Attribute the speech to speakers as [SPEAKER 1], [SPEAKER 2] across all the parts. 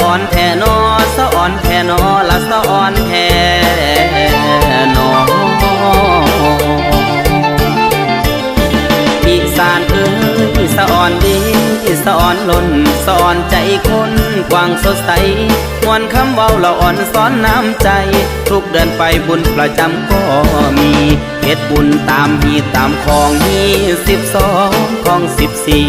[SPEAKER 1] อ่อนแทนอสะอ่อนแทนอละสะอ่อนแทนออีสานเอ้ยสะอ่อนดีสะอ่อนล้นสะอ่อนใจคนกว้างสดใสมวนคำเว้าละอ่อนสอนน้ำใจ ทุกเดินไปบุญประจำก็มีเฮ็ดบุญตามฮีตามของมีสิบสองของสิบสี่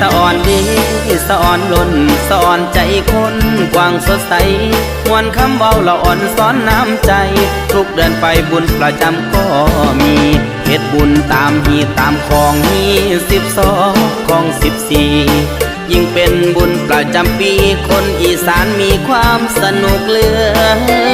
[SPEAKER 1] สะอ่อนดีสะอ่อนล้นสะอ่อนใจคนกว้างสดใสมวนคำเว้าละอ่อนซ้อนน้ำใจ ทุกเดินไปบุญประจำก็มีเฮ็ดบุญตามฮีตามของฮีสิบสองของสิบสี่ยิ่งเป็นบุญประจำปีคนอีสานมีความสนุกเหลือ